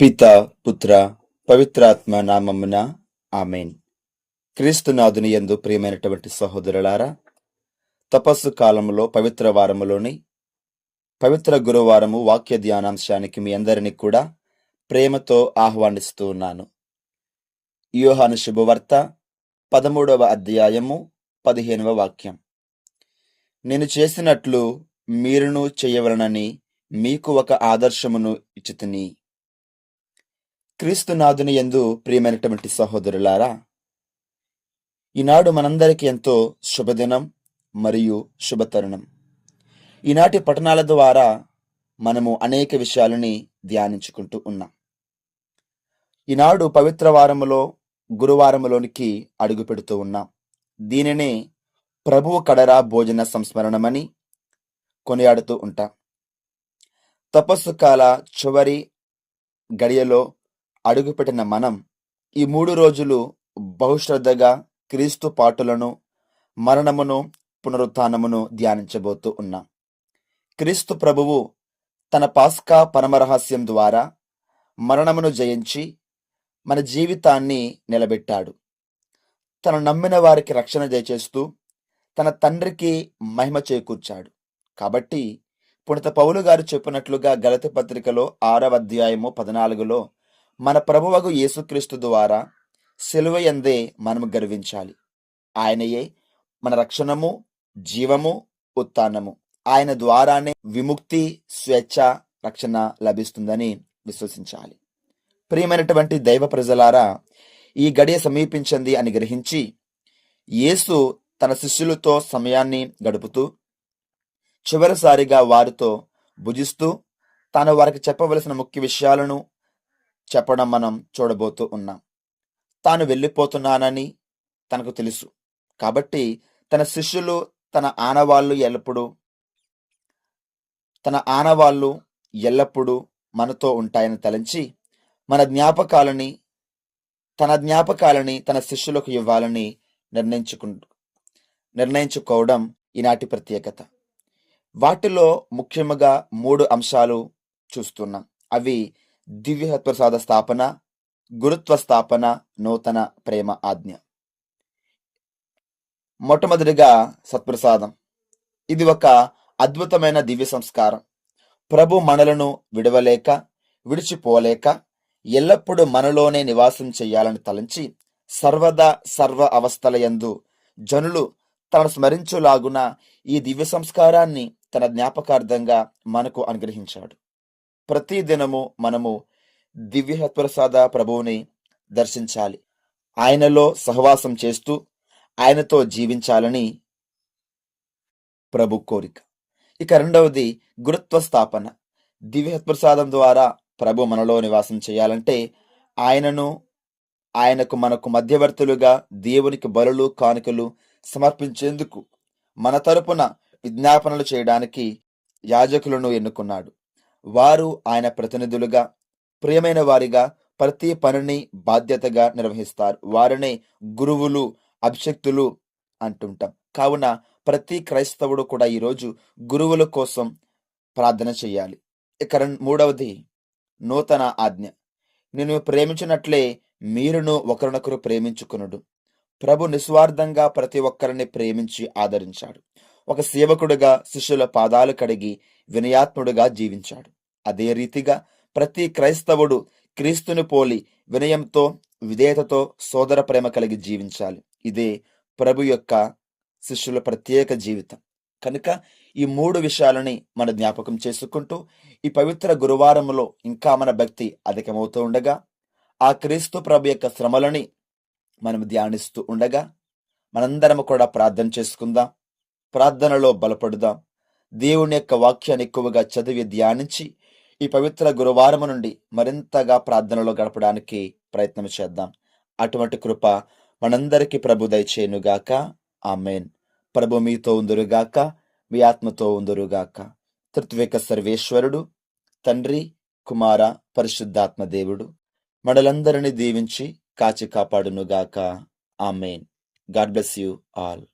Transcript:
పిత పుత్ర పవిత్రాత్మ నామమున ఆమెన్. క్రీస్తునాథుని ఎందు ప్రియమైనటువంటి సహోదరులారా తపస్సు కాలంలో పవిత్ర వారములోని పవిత్ర గురువారము వాక్య ధ్యానాంశానికి మీ అందరినీ కూడా ప్రేమతో ఆహ్వానిస్తూ ఉన్నాను. యోహాను శుభవార్త పదమూడవ అధ్యాయము పదిహేనవ వాక్యం. నేను చేసినట్లు మీరును చేయవలనని మీకు ఒక ఆదర్శమును ఇచ్చితిని. క్రీస్తునాథుని యందు ప్రియమైనటువంటి సహోదరులారా ఈనాడు మనందరికీ ఎంతో శుభదినం మరియు శుభతరుణం. ఈనాటి పఠనాల ద్వారా మనము అనేక విషయాలని ధ్యానించుకుంటూ ఉన్నాం. ఈనాడు పవిత్ర వారములో గురువారములోనికి అడుగు పెడుతూ ఉన్నాం. దీనినే ప్రభువు కడరా భోజన సంస్మరణమని కొనియాడుతూ ఉంటాం. తపస్సు కాల చివరి గడియలో అడుగుపెట్టిన మనం ఈ మూడు రోజులు బహుశ్రద్ధగా క్రీస్తు పాటులను మరణమును పునరుత్నమును ధ్యానించబోతూ ఉన్నాం. క్రీస్తు ప్రభువు తన పాస్కా పరమరహస్యం ద్వారా మరణమును జయించి మన జీవితాన్ని నిలబెట్టాడు. తన నమ్మిన వారికి రక్షణ దయచేస్తూ తన తండ్రికి మహిమ చేకూర్చాడు. కాబట్టి పుణిత పౌలు గారు చెప్పినట్లుగా గలతి పత్రికలో ఆరవ అధ్యాయము పద్నాలుగులో మన ప్రభువగు యేసుక్రీస్తు ద్వారా సిలువ ఎందే మనము గర్వించాలి. ఆయనయే మన రక్షణము జీవము ఉత్థానము. ఆయన ద్వారానే విముక్తి స్వేచ్ఛ రక్షణ లభిస్తుందని విశ్వసించాలి. ప్రియమైనటువంటి దైవ ప్రజలారా ఈ గడియ సమీపించింది అని గ్రహించి యేసు తన శిష్యులతో సమయాన్ని గడుపుతూ చివరిసారిగా వారితో భుజిస్తూ తాను వారికి చెప్పవలసిన ముఖ్య విషయాలను చెప్పడం మనం చూడబోతూ ఉన్నాం. తాను వెళ్ళిపోతున్నానని తనకు తెలుసు. కాబట్టి తన శిష్యులు తన ఆనవాళ్ళు ఎల్లప్పుడూ తన ఆనవాళ్ళు ఎల్లప్పుడూ మనతో ఉంటాయని తలంచి మన జ్ఞాపకాలని తన జ్ఞాపకాలని తన శిష్యులకు ఇవ్వాలని నిర్ణయించుకు నిర్ణయించుకోవడం ఈనాటి ప్రత్యేకత. వాటిలో ముఖ్యముగా మూడు అంశాలు చూస్తున్నాం. అవి దివ్య స్థాపన గురుత్వ స్థాపన నూతన ప్రేమ ఆజ్ఞ మొట్టమొదటిగా సత్ప్రసాదం. ఇది ఒక అద్భుతమైన దివ్య సంస్కారం. ప్రభు మనలను విడవలేక విడిచిపోలేక ఎల్లప్పుడూ మనలోనే నివాసం చేయాలని తలంచి సర్వదా సర్వ అవస్థల యందు జనులు తనను స్మరించులాగున ఈ దివ్య సంస్కారాన్ని తన జ్ఞాపకార్థంగా మనకు అనుగ్రహించాడు. ప్రతి దినము మనము దివ్య ప్రభువుని దర్శించాలి. ఆయనలో సహవాసం చేస్తూ ఆయనతో జీవించాలని ప్రభు కోరిక. ఇక రెండవది గురుత్వ స్థాపన. దివ్యహత్ప్రసాదం ద్వారా ప్రభు మనలో నివాసం చేయాలంటే ఆయనను ఆయనకు మనకు మధ్యవర్తులుగా దేవునికి బలులు కానుకలు సమర్పించేందుకు మన తరపున విజ్ఞాపనలు చేయడానికి యాజకులను ఎన్నుకున్నాడు. వారు ఆయన ప్రతినిధులుగా ప్రియమైన వారిగా ప్రతి పనిని బాధ్యతగా నిర్వహిస్తారు. వారినే గురువులు అభిషక్తులు అంటుంటాం. కావున ప్రతి క్రైస్తవుడు కూడా ఈరోజు గురువుల కోసం ప్రార్థన చేయాలి. ఇక మూడవది నూతన ఆజ్ఞ. నేను ప్రేమించినట్లే మీరును ఒకరినొకరు ప్రేమించుకునుడు. ప్రభు నిస్వార్థంగా ప్రతి ఒక్కరిని ప్రేమించి ఆదరించాడు. ఒక సేవకుడుగా శిష్యుల పాదాలు కడిగి వినయాత్ముడుగా జీవించాడు. అదే రీతిగా ప్రతి క్రైస్తవుడు క్రీస్తుని పోలి వినయంతో విధేయతతో సోదర ప్రేమ కలిగి జీవించాలి. ఇదే ప్రభు యొక్క శిష్యుల ప్రత్యేక జీవితం. కనుక ఈ మూడు విషయాలని మన జ్ఞాపకం చేసుకుంటూ ఈ పవిత్ర గురువారములో ఇంకా మన భక్తి అధికమవుతూ ఉండగా ఆ క్రీస్తు ప్రభు యొక్క శ్రమలని మనం ధ్యానిస్తూ ఉండగా మనందరం కూడా ప్రార్థన చేసుకుందాం. ప్రార్థనలో బలపడుదాం. దేవుని యొక్క వాక్యాన్ని ఎక్కువగా చదివి ధ్యానించి ఈ పవిత్ర గురువారం నుండి మరింతగా ప్రార్థనలో గడపడానికి ప్రయత్నం చేద్దాం. అటువంటి కృప మనందరికీ ప్రభు దయచేయునుగాక. ఆమెన్. ప్రభు మీతో ఉందురుగాక మీ ఆత్మతో ఉందురుగాక తృత్విక సర్వేశ్వరుడు తండ్రి కుమార పరిశుద్ధాత్మ దేవుడు మనలందరినీ దీవించి కాచి కాపాడునుగాక. Amen. God bless you all.